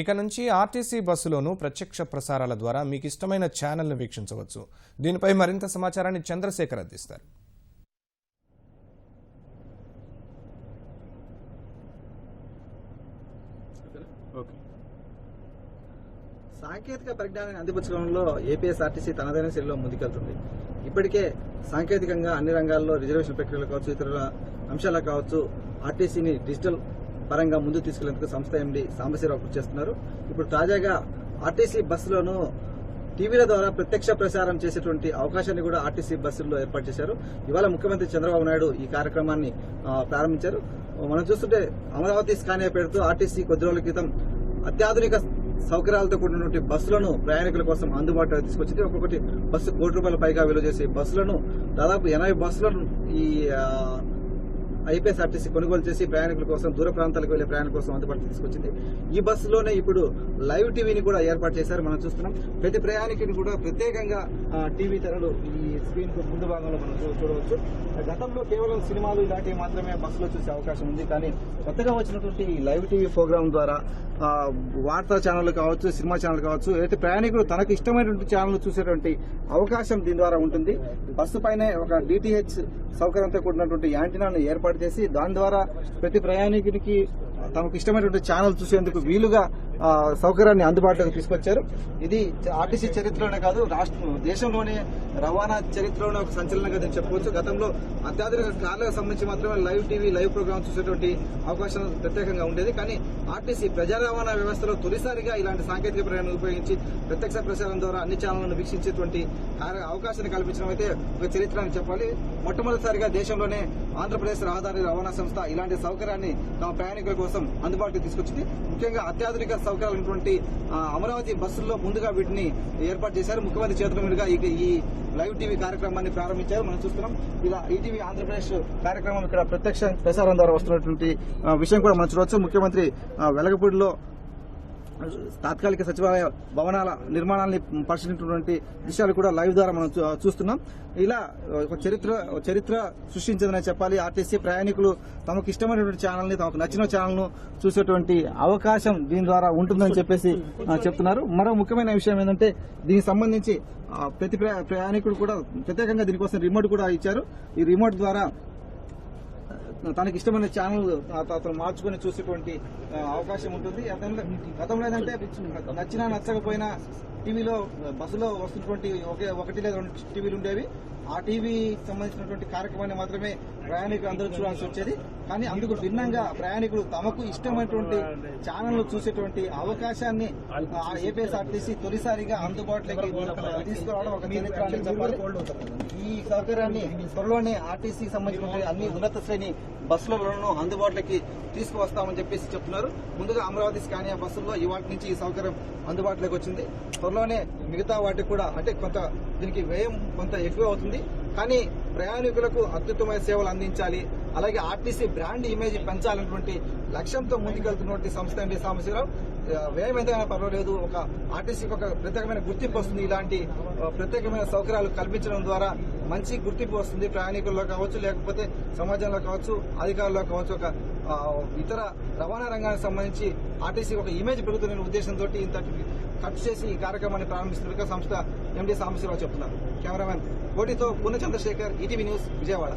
ఇక నుంచి ఆర్టీసీ బస్సులోనూ ప్రత్యక్ష ప్రసారాల ద్వారా మీకు ఇష్టమైన ఛానల్ను వీక్షించవచ్చు. దీనిపై మరింత సమాచారాన్ని చంద్రశేఖర్ అందిస్తారు. ఓకే. సాంకేతిక పరిజ్ఞానాన్ని అందిపుచ్చడంలో ఏపీఎస్ఆర్టీసీ తనదైన శైలిలో ముందుకెళ్తుంది. ఇప్పటికే సాంకేతికంగా అన్ని రంగాల్లో రిజర్వేషన్ ప్రక్రియలు కావచ్చు ఇతర అంశాలకు కావచ్చు ఆర్టీసీని డిజిటల్ పరంగా ముందు తీసుకెళ్ళేందుకు సంస్థ ఎండి సాంబశివరావు కృషి చేస్తున్నారు. ఇప్పుడు తాజాగా ఆర్టీసీ బస్సులోనూ టీవీల ద్వారా ప్రత్యక్ష ప్రసారం చేసేటువంటి అవకాశాన్ని కూడా ఆర్టీసీ బస్సుల్లో ఏర్పాటు చేశారు. ఇవాళ ముఖ్యమంత్రి చంద్రబాబు నాయుడు ఈ కార్యక్రమాన్ని ప్రారంభించారు. మనం చూస్తుంటే అమరావతి స్కానియా పేరుతో ఆర్టీసీ కొద్ది రోజుల క్రితం అత్యాధునిక సౌకర్యాలతో కూడినటువంటి బస్సులను ప్రయాణికుల కోసం అందుబాటులో తీసుకొచ్చింది. ఒక్కొక్కటి బస్సు కోటి రూపాయల పైగా విలువ చేసే బస్సులను దాదాపు ఎనభై బస్సులను ఈ ఐపీఎస్ఆర్టీసీ కొనుగోలు చేసి ప్రయాణికుల కోసం దూర ప్రాంతాలకు వెళ్ళే ప్రయాణికుల కోసం అందుబాటులో తీసుకొచ్చింది. ఈ బస్సులోనే ఇప్పుడు లైవ్ టీవీని కూడా ఏర్పాటు చేశారు మనం చూస్తున్నాం. ప్రతి ప్రయాణికుని కూడా ప్రత్యేకంగా టీవీ తెరలు ఈ స్క్రీన్ ముందు భాగంలో మనం చూడవచ్చు. గతంలో కేవలం సినిమాలు ఇలాంటివి మాత్రమే బస్సులో చూసే అవకాశం ఉంది. కానీ కొత్తగా వచ్చినటువంటి ఈ లైవ్ టీవీ ప్రోగ్రాం ద్వారా వార్తా ఛానల్ కావచ్చు సినిమా ఛానల్ కావచ్చు అయితే ప్రయాణికులు తనకు ఇష్టమైనటువంటి ఛానల్ చూసేటువంటి అవకాశం దీని ద్వారా ఉంటుంది. బస్సు పైనే ఒక డిటిహెచ్ సౌకర్యంతో కూడినటువంటి యాంటీనాను ఏర్పాటు చేసి దాని ద్వారా ప్రతి ప్రయాణికునికి తమకు ఇష్టమైనటువంటి ఛానల్ చూసేందుకు వీలుగా సౌకర్యాన్ని అందుబాటులోకి తీసుకొచ్చారు. ఇది ఆర్టీసీ చరిత్రలోనే కాదు రాష్ట్ర దేశంలోనే రవాణా చరిత్రలోనే ఒక సంచలనంగా నేను చెప్పవచ్చు. గతంలో అత్యాధునిక కార్లకు సంబంధించి మాత్రమే లైవ్ టీవీ లైవ్ ప్రోగ్రామ్ చూసేటువంటి అవకాశం ప్రత్యేకంగా ఉండేది. కానీ ఆర్టీసీ ప్రజా రవాణా వ్యవస్థలో తొలిసారిగా ఇలాంటి సాంకేతిక ప్రయాణం ఉపయోగించి ప్రత్యక్ష ప్రసారం ద్వారా అన్ని ఛానళ్ళను వీక్షించేటువంటి అవకాశాన్ని కల్పించడం అయితే ఒక చరిత్ర అని చెప్పాలి. మొట్టమొదటిసారిగా దేశంలోనే ఆంధ్రప్రదేశ్ రహదారి రవాణా సంస్థ ఇలాంటి సౌకర్యాన్ని తమ ప్రయాణికుల కోసం అందుబాటులోకి తీసుకొచ్చింది. ముఖ్యంగా అత్యాధునిక సౌకర్యాలు ఉన్నటువంటి అమరావతి బస్సుల్లో ముందుగా వీటిని ఏర్పాటు చేశారు. ముఖ్యమంత్రి చేతుల మీదుగా ఈ లైవ్ టీవీ కార్యక్రమాన్ని ప్రారంభించారు. మనం చూస్తున్నాం. ఇలా ఈటీవీ ఆంధ్రప్రదేశ్ కార్యక్రమం ఇక్కడ ప్రత్యక్ష ప్రసారం ద్వారా వస్తున్నటువంటి విషయం కూడా మనం చూడవచ్చు. ముఖ్యమంత్రి వెలగపూడిలో తాత్కాలిక సచివాలయ భవనాల నిర్మాణాన్ని పరిశీలించినటువంటి విషయాలు కూడా లైవ్ ద్వారా మనం చూ- చూస్తున్నాం. ఇలా ఒక చరిత్ర చరిత్ర సృష్టించిందని చెప్పాలి. ఆర్టీసీ ప్రయాణికులు తమకు ఇష్టమైనటువంటి ఛానల్ని తమకు నచ్చిన ఛానల్ను చూసేటువంటి అవకాశం దీని ద్వారా ఉంటుందని చెప్పేసి చెప్తున్నారు. మరో ముఖ్యమైన విషయం ఏంటంటే దీనికి సంబంధించి ప్రతి ప్రయా- ప్రయాణికుడు కూడా ప్రత్యేకంగా దీనికోసం రిమోట్ కూడా ఇచ్చారు. ఈ రిమోట్ ద్వారా తనకి ఇష్టమైన ఛానల్ అతను మార్చుకుని చూసేటువంటి అవకాశం ఉంటుంది. గతంలో గతంలో ఏంటంటే నచ్చినా నచ్చకపోయినా టీవీలో బస్సులో వస్తున్నటువంటి ఒకే ఒకటి లేదా రెండు టీవీలు ఉండేవి. ఆ టీవీ సంబంధించినటువంటి కార్యక్రమాన్ని మాత్రమే ప్రయాణికులు అందరూ చూడాల్సి వచ్చేది. కానీ అందుకు భిన్నంగా ప్రయాణికులు తమకు ఇష్టమైనటువంటి ఛానల్ చూసేటువంటి అవకాశాన్ని ఏపీఎస్ఆర్టీసీ తొలిసారిగా అందుబాటులోకి తీసుకురావడం ఒక చెప్పాలి. ఈ సౌకర్యాన్ని త్వరలోనే ఆర్టీసీ సంబంధించిన అన్ని ఉన్నత శ్రేణి బస్సులలోనూ అందుబాటులోకి తీసుకువస్తామని చెప్పేసి చెప్తున్నారు. ముందుగా అమరావతి స్కానియా బస్సుల్లో ఇవాటి నుంచి ఈ సౌకర్యం అందుబాటులోకి వచ్చింది. త్వరలోనే మిగతా వాటికి కూడా అంటే కొంత దీనికి వ్యయం కొంత ఎక్కువ అవుతుంది. కానీ ప్రయాణికులకు అత్యుత్తమైన సేవలు అందించాలి. అలాగే ఆర్టీసీ బ్రాండ్ ఇమేజ్ పెంచాలన్నటువంటి లక్ష్యంతో ముందుకెళ్తున్నటువంటి సంస్థ అండి సాంబశివరావు. వ్యయం ఎంతైనా పర్వాలేదు. ఒక ఆర్టీసీకి ఒక ప్రత్యేకమైన గుర్తింపు వస్తుంది. ఇలాంటి ప్రత్యేకమైన సౌకర్యాలు కల్పించడం ద్వారా మంచి గుర్తింపు వస్తుంది. ప్రయాణికుల్లో కావచ్చు లేకపోతే సమాజంలో కావచ్చు అధికారుల్లో కావచ్చు ఒక ఇతర రవాణా రంగానికి సంబంధించి ఆర్టీసీ ఒక ఇమేజ్ పెరుగుతున్న ఉద్దేశంతో ఇంత ఖర్చు చేసి ఈ కార్యక్రమాన్ని ప్రారంభిస్తున్నట్టుగా సంస్థ ఎండి సాంబశివరావు చెప్తున్నారు. కెమెరామెన్ కోటితో పూర్ణ చంద్రశేఖర్ ఈటీవీ న్యూస్ విజయవాడ.